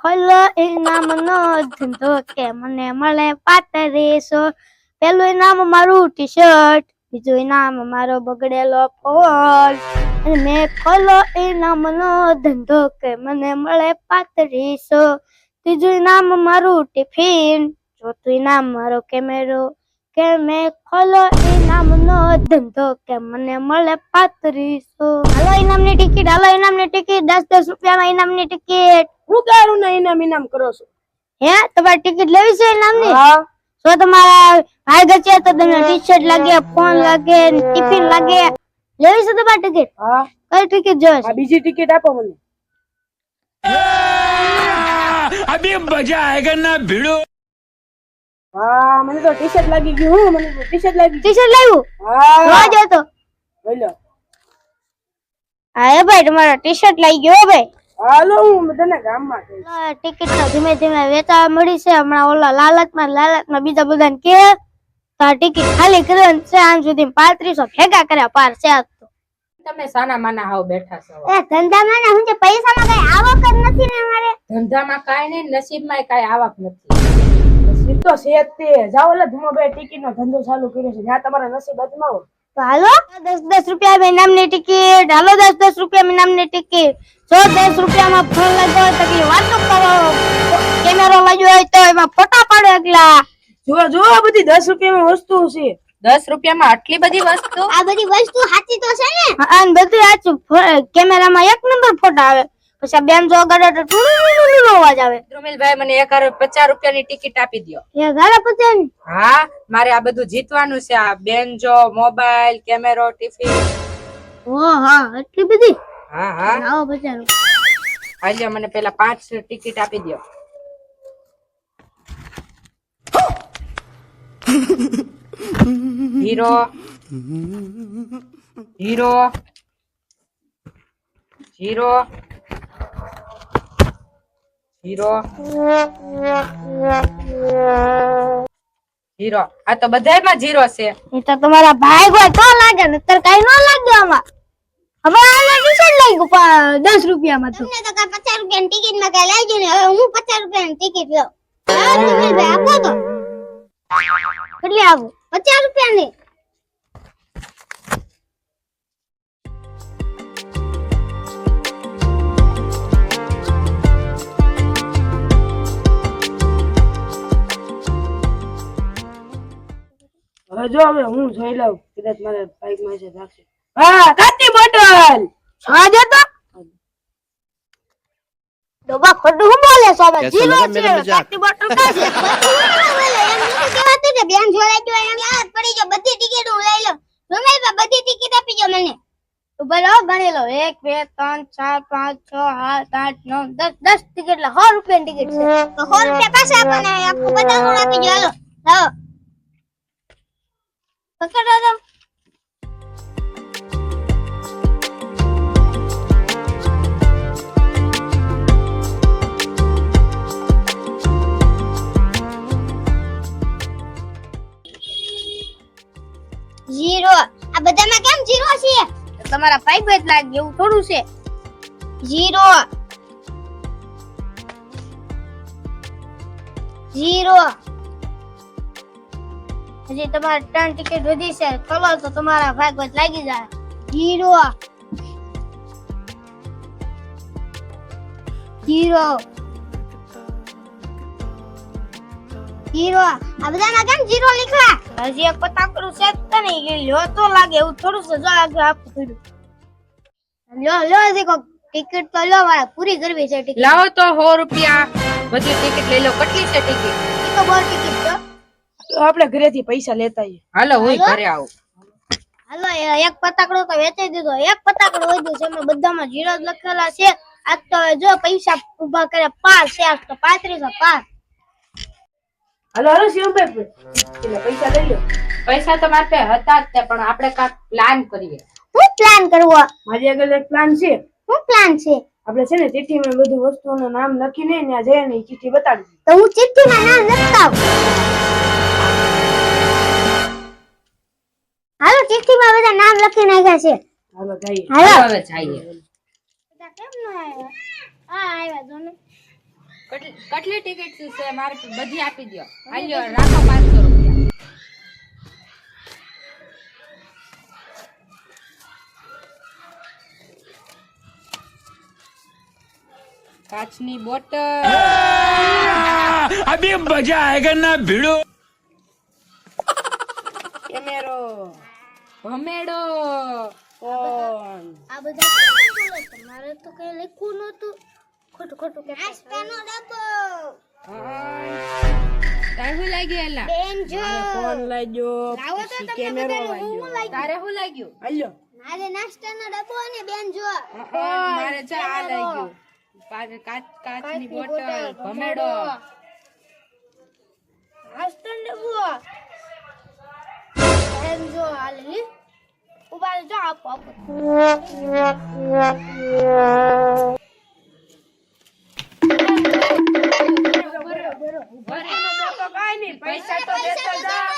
ખોલો ઇનામનો ધંધો કે મને મળે પાંત્રીસો પેલું ઇનામ મારું ટી શર્ટ બીજું ઇનામ મારો બગડેલો ફોન. મેં ખોલો ઇનામનો ધંધો કે મને મળે પાતરીસો ત્રીજું ઇનામ મારું ટિફિન, ચોથું ઇનામ મારો કેમેરો. કે મેં ખોલો ઇનામનો ધંધો કે મને મળે પાત્રીસો. હાલો ઇનામની ટિકિટ હાલો ઇનામની ટિકિટ દસ દસ રૂપિયામાં ઇનામની ટિકિટ. હું ક્યારું ના ઇનામ ઇનામ કરો છો? હે તમારે ટિકિટ લેવી છે ઇનામની? તો તમારા ભાઈ ગચ્યા તો તમને ટી લાગે ફોન લાગે ટિફિન લાગે. લેવી છે તમારી ટિકિટ? હા. કઈ ટિકિટ જોઈશ બીજી ટિકિટ આપો મને. અભી મજા આયેગા ના ભીડો. હા મને તો ટી શર્ટ લાગી ગયું હું મને તો ટી શર્ટ લાગી ટી શર્ટ લાવ્યું? ગયું જોવા હા જો તો. લઈ લો હા એ ભાઈ તમારો ટી શર્ટ લાગી ગયો ભાઈ. હાલો હું બધાને ગામમાં કહીશ. ટિકિટ તો ધીમે ધીમે વેચાવા મળી છે. હમણાં ઓલા લાલચમાં લાલચમાં બીજા બધાને કે તો આ ટિકિટ ખાલી કરીને છે. આમ સુધી પાંત્રીસો ભેગા કર્યા પાર છે આજ તો. તમે સાના માના હાવ બેઠા છો. એ ધંધામાં ને હું પૈસામાં કઈ આવક જ નથી ને અમારે? ધંધામાં કાઈ નહીં નસીબમાં કાઈ આવક નથી. તો છે તે જાઓ એટલે ધુમાભાઈ ટિકિટ નો ધંધો ચાલુ કર્યો છે. જ્યાં તમારા નસીબ અજમાવો. હાલો? દસ દસ રૂપિયા માં ટિકિટ. હાલો દસ દસ રૂપિયા માં ઇનામની ટિકિટ. જો દસ રૂપિયામાં ફોન લાગ્યો હોય તો વાતો કરો. કેમેરો લાગ્યો હોય તો એમાં ફોટા પાડો એકલા. જો જો આ બધી દસ રૂપિયામાં વસ્તુ છે. દસ રૂપિયામાં આટલી બધી વસ્તુ? આ બધી વસ્તુ સાચી તો છે ને? અને બધી સાચું. કેમેરામાં એક નંબર ફોટા આવે. પછી આ બેન જો વગાડે તો ટુડુડુડુડુ અવાજ આવે. ધ્રુમિલભાઈ મને એક હારે પચાસ રૂપિયાની ટિકિટ આપી દો એ ગાળા પછી હા મારે આ બધું જીતવાનું છે. આ બેન્જો મોબાઈલ કેમેરો ટિફિન. ઓ હા એટલી બધી? હા હા. આવો બચારો આજે મને પેલા પાંચ ટિકિટ આપી દ્યો. Hero. Hero. Hero. Hero. Hero. આ તો બધાયમાં જીરો છે. એ તો તમારા ભાઈ હોય તો લાગે ને કઈ ન લાગે આમાં. હવે લાગ્યું દસ રૂપિયામાં તો. તમને તો પચાસ રૂપિયાની ટિકિટમાં કઈ લાગ્યું ને હવે હું પચાસ રૂપિયાની ટિકિટ લઉં. આપો તો. કેટલી આપું? પચાસ રૂપિયાની. જો હવે હું જોઈ લઉં કદાચ મારા બાઈક માં છે રાખશે હા કાચી બોટલ સાજે તો ડોબા ખોટું હું બોલે સોબે જીરો છે કાચી બોટલ કાચી બોલે બેન જોડાઈ ગયો એમ યાદ પડી ગયો બધી ટિકિટ હું લઈ લો રમેશભાઈ બધી ટિકિટ આપી દો મને ઉભરો ગણી લો એક બે ત્રણ ચાર પાંચ છ સાત આઠ નવ દસ દસ ટિકિટ સો રૂપિયાની ટિકિટ છે તો સો રૂપિયા પાછા આપણને આખું બધા આપી દો હાલો લાવો પકડો adam. જીરો આ બધામાં કેમ જીરો છે? તમારા ભાઈ બેટ લાગે એવું થોડું છે. જીરો જીરો હજી તમારે ત્રણ ટિકિટ વધી છે. ખબર તો તમારા ભાગવત લાગી જાય. હીરો. હીરો. હીરો. આ બધામાં કેમ જીરો લખ્યા હજી એક પતાકડું છે તો નહીં. ગયું લ્યો તો લાગે એવું થોડું છે. જો આગળ આપું કર્યું. લ્યો લ્યો હજી કોક ટિકિટ તો લ્યો. મારે પૂરી કરવી છે ટિકિટ લાવો તો સો રૂપિયા. બધી ટિકિટ લઈ લો. કેટલી છે ટિકિટ તો બોર ટિકિટ તો આપણે ઘરેથી પૈસા લેતા આવીએ. હાલો હું ઘરે આવું. હાલો એક પતાકડો તો વેચાઈ દીધો. એક પતાકડો વધ્યું છે. એમાં બધામાં જીરો જ લખેલા છે. આજ તો જો પૈસા ઊભા કરે. પાસ છે આજ તો પાંત્રીસો પાસ હાલો હાલો શિવભાઈ એટલે પૈસા લઈ લો. પૈસા તો મારે હતા જ તે પણ આપણે કાંઈક પ્લાન કરીએ. શું પ્લાન કરવો? મારી આગળ એક પ્લાન છે. શું પ્લાન છે? આપણે છે ને ચિઠ્ઠીમાં બધી વસ્તુઓનું નામ લખીને ત્યાં જઈને ચિઠ્ઠી બતાડવી તો હું ચિઠ્ઠીમાં નામ લખતા ચિઠ્ઠી માં બધા નામ લખી નાખ્યા છે. હાલો હવે જઈએ. બધા કેમ ન આવ્યા? આ આવ્યા જો ને. કેટલી ટિકિટ છે? મારે બધી આપી દો હાલ્યો રાખો પાંચસો રૂપિયા. કાચની બોટલ. અભી મજા આયેગા ના ભીડો. કેમેરો. ભમેડો કોણ? આ બધા કેમ બોલો છો? મારે તો કઈ લખ્યું નતું ખોટું ખોટું કે નાસ્તાનો ડબ્બો. તારે શું લાગ્યું એલા? બેન્જો ફોન લાગ્યો લાવો તો તમને કેમેરો બધાને હું હું લાગ્યો? તારે શું લાગ્યું? હાલ્યો મારે નાસ્તાનો ડબ્બો અને બેન્જો મારે ચા આ લાગ્યું. કાચ કાચની બોટલ ભમેડો નાસ્તાનો ડબ્બો. એમ જો હાલી ઊભા જો આપો આપો પૈસા તો દેતા જા